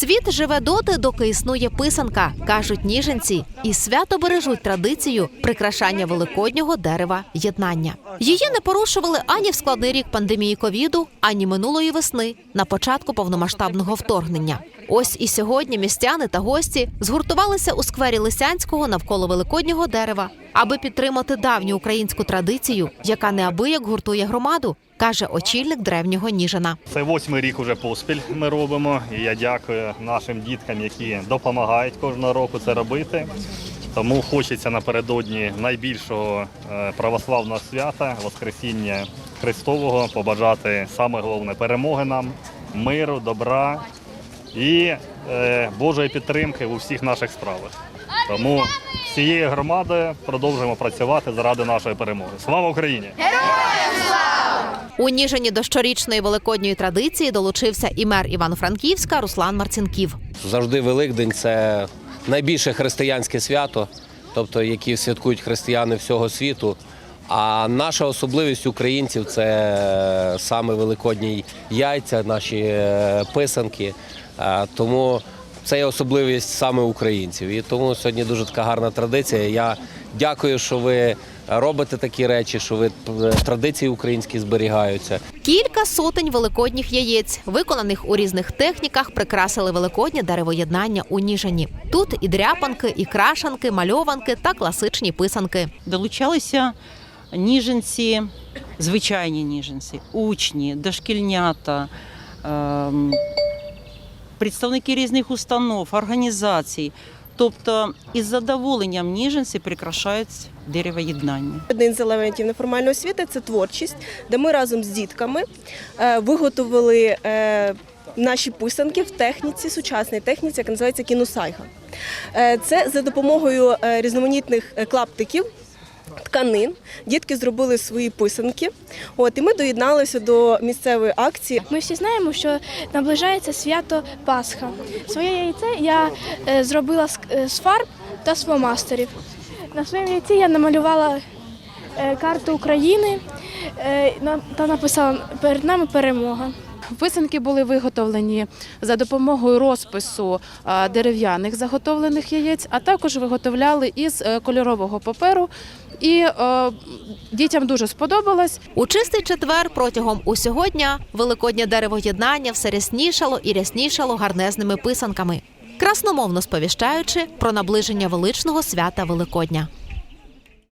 Світ живе доти, доки існує писанка, кажуть ніженці, і свято бережуть традицію прикрашання великоднього дерева єднання. Її не порушували ані в складний рік пандемії ковіду, ані минулої весни на початку повномасштабного вторгнення. Ось і сьогодні містяни та гості згуртувалися у сквері Лисянського навколо великоднього дерева, аби підтримати давню українську традицію, яка неабияк гуртує громаду, каже очільник древнього Ніжина. Це восьмий рік уже поспіль ми робимо. І я дякую нашим діткам, які допомагають кожного року це робити. Тому хочеться напередодні найбільшого е, православного свята, Воскресіння Христового, побажати саме головне перемоги нам, миру, добра і е, Божої підтримки у всіх наших справах. Тому всією громадою продовжуємо працювати заради нашої перемоги. Слава Україні! У Ніжині до щорічної великодньої традиції долучився і мер Івано-Франківська Руслан Марцінків. Завжди Великдень це найбільше християнське свято, тобто які святкують християни всього світу. А наша особливість українців це саме великодні яйця, наші е, писанки. Тому це є особливість саме українців. І тому сьогодні дуже така гарна традиція. Я дякую, що ви робите такі речі, що ви е, традиції українські зберігаються. Кілька сотень великодніх яєць, виконаних у різних техніках, прикрасили великоднє деревоєднання у Ніжині. Тут і дряпанки, і крашанки, мальованки та класичні писанки. долучалися ніженці, звичайні ніженці, учні, дошкільнята, ем, представники різних установ, організацій. Тобто із задоволенням ніженці прикрашають дерево єднання. Один з елементів неформальної освіти це творчість, де ми разом з дітками е, виготовили е, наші писанки в техніці, сучасній техніці, яка називається кіносайга. Е, Це за допомогою різноманітних клаптиків. Тканин дітки зробили свої писанки. От і ми доєдналися до місцевої акції. Ми всі знаємо, що наближається свято Пасха. Своє яйце я е, зробила е, з фарб та з фломастерів. На своєму яйці я намалювала е, карту України та написала перед нами перемога. Писанки були виготовлені за допомогою розпису дерев'яних заготовлених яєць, а також виготовляли із е, кольорового паперу. І е, дітям дуже сподобалось. У чистий четвер протягом усього дня великоднє деревоєднання все ряснішало і ряснішало гарнезними писанками, красномовно сповіщаючи про наближення величного свята Великодня.